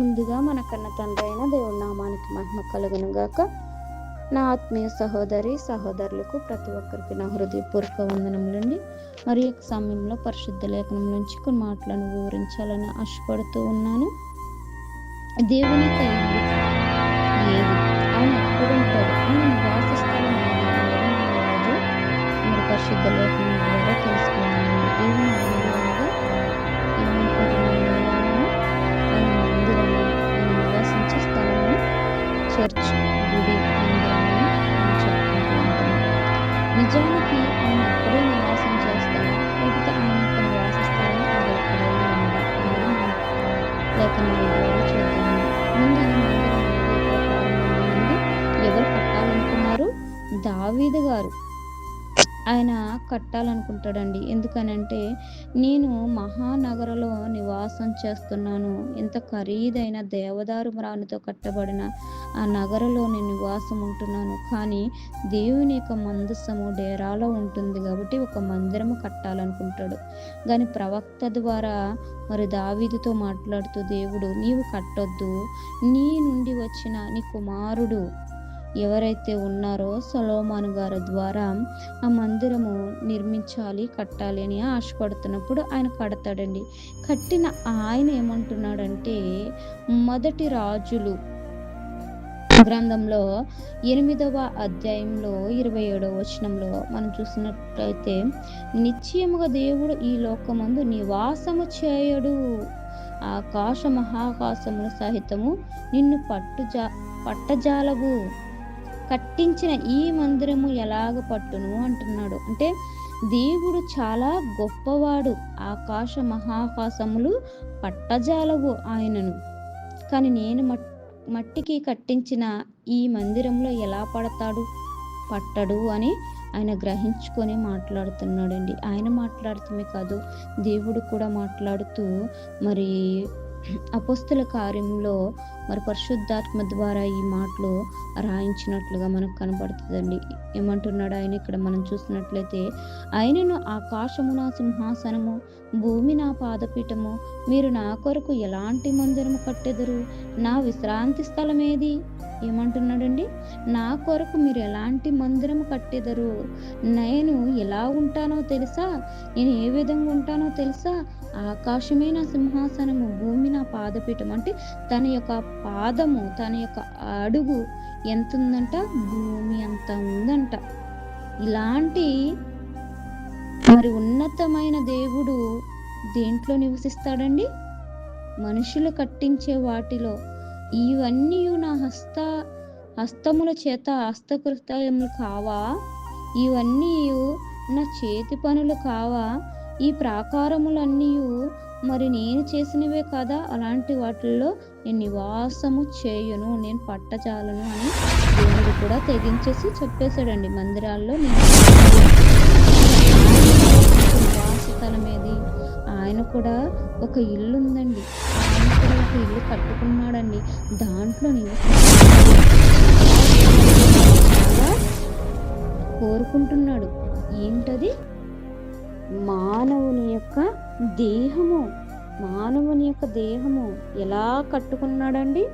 ముందుగా మన కన్న తండ్రి అయిన దేవుడి నామానికి మహిమ కలుగును గాక నా ఆత్మీయ సహోదరి సహోదరులకు ప్రతి ఒక్కరికి నా హృదయపూర్వక వందనములండి. మరి ఈ సమయంలో పరిశుద్ధ లేఖనం నుంచి కొన్ని మాటలను వివరించాలని ఆశపడుతూ ఉన్నాను. దేవుని తల్లి ఏది ఆయన ఎప్పుడు ఆయన నివాస స్థలం మరి పరిశుద్ధ లేఖనం ఆయన కట్టాలనుకుంటాడండి. ఎందుకనంటే నేను మహానగరలో నివాసం చేస్తున్నాను. ఎంత ఖరీదైన దేవదారు మ్రానితో కట్టబడిన ఆ నగరలో నేను నివాసం ఉంటున్నాను. కానీ దేవుని యొక్క మందస్సము డేరాలో ఉంటుంది కాబట్టి ఒక మందిరము కట్టాలనుకుంటాడు. కానీ ప్రవక్త ద్వారా మరి దావీదుతో మాట్లాడుతూ దేవుడు నీవు కట్టొద్దు. నీ నుండి వచ్చిన నీ కుమారుడు ఎవరైతే ఉన్నారో సొలోమాను గారి ద్వారా ఆ మందిరము నిర్మించాలి కట్టాలి అని ఆశపడుతున్నప్పుడు ఆయన కడతాడండి. కట్టిన ఆయన ఏమంటున్నాడంటే మొదటి రాజులు గ్రంథంలో ఎనిమిదవ అధ్యాయంలో ఇరవై ఏడవ వచనంలో మనం చూసినట్లయితే నిశ్చయముగా దేవుడు ఈ లోకమందు నివాసము చేయడు. ఆకాశ మహాకాశములు సహితము నిన్ను పట్టుజా పట్టజాలవు. కట్టించిన ఈ మందిరము ఎలాగ పట్టును అంటున్నాడు. అంటే దేవుడు చాలా గొప్పవాడు. ఆకాశ మహాకాశములు పట్టజాలవు ఆయనను. కానీ నేను మట్టికి కట్టించిన ఈ మందిరంలో ఎలా పడతాడు? పట్టడు అని ఆయన గ్రహించుకొని మాట్లాడుతున్నాడండి. ఆయన మాట్లాడుతూనే కాదు దేవుడు కూడా మాట్లాడుతూ మరి అపస్తుల కార్యంలో మరి పరిశుద్ధాత్మ ద్వారా ఈ మాటలు రాయించినట్లుగా మనకు కనబడుతుందండి. ఏమంటున్నాడు ఆయన? ఇక్కడ మనం చూసినట్లయితే ఆయనను ఆకాశము నా సింహాసనము భూమి నా పాదపీఠము మీరు నా కొరకు ఎలాంటి మందిరము కట్టెదరు? నా విశ్రాంతి స్థలం ఏది ఏమంటున్నాడండి నా కొరకు మీరు ఎలాంటి మందిరం కట్టెదరు? నేను ఎలా ఉంటానో తెలుసా? నేను ఏ విధంగా ఉంటానో తెలుసా? ఆకాశమే నా సింహాసనము భూమి నా పాదపీఠం అంటే తన యొక్క పాదము తన యొక్క అడుగు ఎంత ఉందంట భూమి అంత ఉందంట. ఇలాంటి మరి ఉన్నతమైన దేవుడు దేంట్లో నివసిస్తాడండి? మనుషులు కట్టించే వాటిలో. ఇవన్నీ నా హస్త హస్తముల చేత హస్తకృతములు కావా? ఇవన్నీ నా చేతి పనులు కావా? ఈ ప్రాకారములన్నీ మరి నేను చేసినవే కదా? అలాంటి వాటిల్లో నేను నివాసము చేయను నేను పట్టజాలను అని దేవుడు కూడా తెగించేసి చెప్పేశాడండి మందిరాల్లో. నేను నివాస ఆయన కూడా ఒక ఇల్లు ఉందండి ఆయన కూడా ఒక ఇల్లు కట్టుకున్నాడండి. దాంట్లో చాలా కోరుకుంటున్నాడు. ఏంటది? మానవుని యొక్క దేహము మానవుని యొక్క దేహము ఎలా కట్టుకున్నాడండి?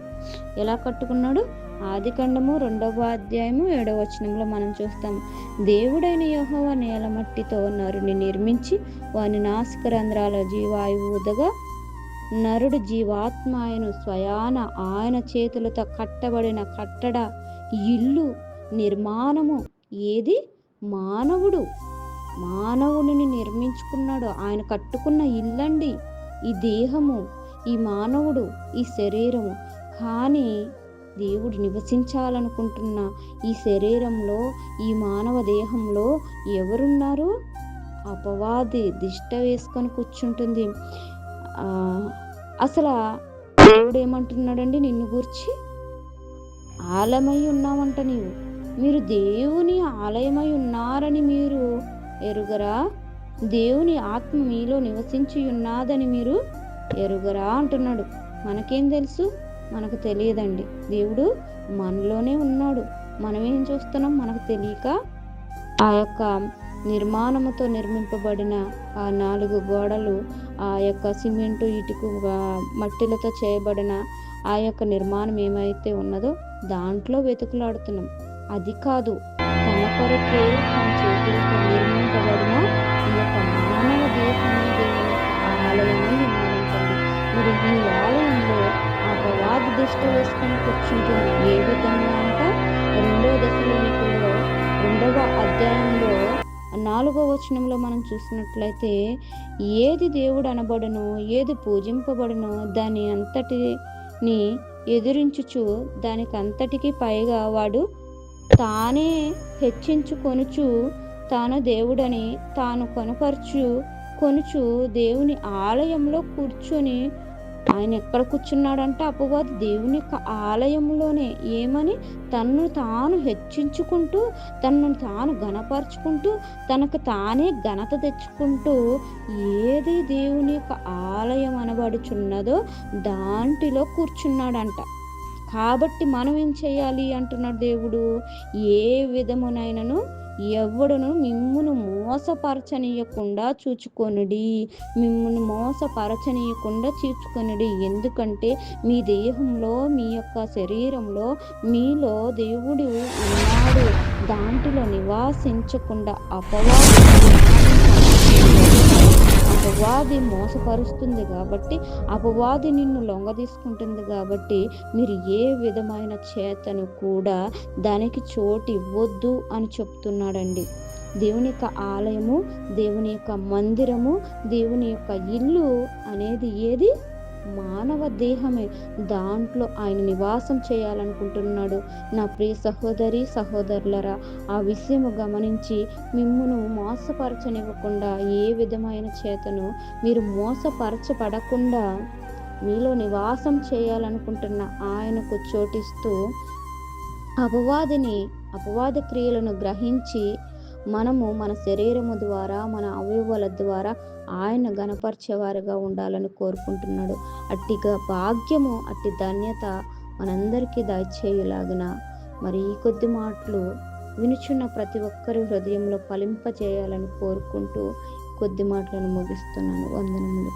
ఎలా కట్టుకున్నాడు? ఆది కండము రెండవ అధ్యాయము ఏడవ వచనంలో మనం చూస్తాం. దేవుడైన యోహవ నేల మట్టితో నరుని నిర్మించి వాని నాసికరంధ్రాల జీవాయువు ఉదగా నరుడు జీవాత్మ ఆయన స్వయాన ఆయన చేతులతో కట్టబడిన కట్టడ ఇల్లు నిర్మాణము ఏది? మానవుడు. మానవుడిని నిర్మించుకున్నాడు. ఆయన కట్టుకున్న ఇల్లండి. ఈ దేహము ఈ మానవుడు ఈ శరీరము. కానీ దేవుడు నివసించాలనుకుంటున్న ఈ శరీరంలో ఈ మానవ దేహంలో ఎవరున్నారు? అపవాది దిష్ట వేసుకొని కూర్చుంటుంది. అసలు దేవుడు ఏమంటున్నాడండి నిన్ను గూర్చి? ఆలమై ఉన్నావంట నీవు. మీరు దేవుని ఆలయమై ఉన్నారని మీరు ఎరుగరా? దేవుని ఆత్మ మీలో నివసించి ఉన్నాదని మీరు ఎరుగరా అంటున్నాడు. మనకేం తెలుసు? మనకు తెలియదండి. దేవుడు మనలోనే ఉన్నాడు. మనం ఏం చూస్తున్నాం? మనకు తెలియక ఆ యొక్క నిర్మాణముతో నిర్మింపబడిన ఆ నాలుగు గోడలు ఆ యొక్క సిమెంటు ఇటుకు మట్టిలతో చేయబడిన ఆ యొక్క నిర్మాణం ఏమైతే ఉన్నదో దాంట్లో వెతుకులాడుతున్నాం. అది కాదు. తన కొరకే తన చేతులతో నిర్మింపబడిన. ఈ యొక్క మానవ దేహమే దేవుని యొక్క ఆలయమై మరి ఈ ఆలయంలో ఆ ప్రవాది దిష్ట వేసుకొని కూర్చుంటుంది ఏ విధంగా అంటే? రెండవ దశలోనికుల్లో రెండవ అధ్యాయంలో నాలుగో వచనంలో మనం చూసినట్లయితే ఏది దేవుడు అనబడును ఏది పూజింపబడును దాని అంతటిని ఎదిరించుచు దానికి అంతటికి పైగా వాడు తానే హెచ్చించుకొనుచు తాను దేవుడని తాను కనుపరచు కొనుచు దేవుని ఆలయంలో కూర్చొని ఆయన ఎక్కడ కూర్చున్నాడంటే అపవాది దేవుని యొక్క ఆలయంలోనే. ఏమని? తన్ను తాను హెచ్చించుకుంటూ తనను తాను గణపరుచుకుంటూ తనకు తానే ఘనత తెచ్చుకుంటూ ఏది దేవుని యొక్క ఆలయం అనబడుచున్నదో దాంటిలో కూర్చున్నాడంట. కాబట్టి మనం ఏం చేయాలి అంటున్నాడు దేవుడు? ఏ విధమునైనను ఎవడును మిమ్మును మోసపరచనీయకుండా చూచుకొనుడి. మిమ్మును మోసపరచనీయకుండా చూచుకొనుడి. ఎందుకంటే మీ దేహంలో మీ యొక్క శరీరంలో మీలో దేవుడు ఉన్నాడు. దాంట్లో నివాసించకుండా అపవాదం అపవాది మోసపరుస్తుంది కాబట్టి అపవాది నిన్ను లొంగ తీసుకుంటుంది కాబట్టి మీరు ఏ విధమైన చేతను కూడా దానికి చోటు ఇవ్వద్దు అని చెప్తున్నాడండి. దేవుని యొక్క ఆలయము దేవుని యొక్క మందిరము దేవుని యొక్క ఇల్లు అనేది ఏది? మానవ దేహమే దాంట్లో ఆయన నివాసం చేయాలనుకుంటున్నాడు. నా ప్రియ సహోదరి సహోదరులరా ఆ విషయము గమనించి మిమ్మును మోసపరచనివ్వకుండా ఏ విధమైన చేతను మీరు మోసపరచబడకుండా మీలో నివాసం చేయాలనుకుంటున్న ఆయనకు చోటిస్తూ అపవాదిని అపవాద క్రియలను గ్రహించి మనము మన శరీరము ద్వారా మన అవయవాల ద్వారా ఆయన గణపరిచేవారుగా ఉండాలని కోరుకుంటున్నాడు. అట్టిగా భాగ్యము అట్టి ధన్యత మనందరికీ దయచేయులాగున. మరి ఈ కొద్ది మాటలు వినుచున్న ప్రతి ఒక్కరి హృదయంలో ఫలింపజేయాలని కోరుకుంటూ కొద్ది మాటలను ముగిస్తున్నాను. వందనములు.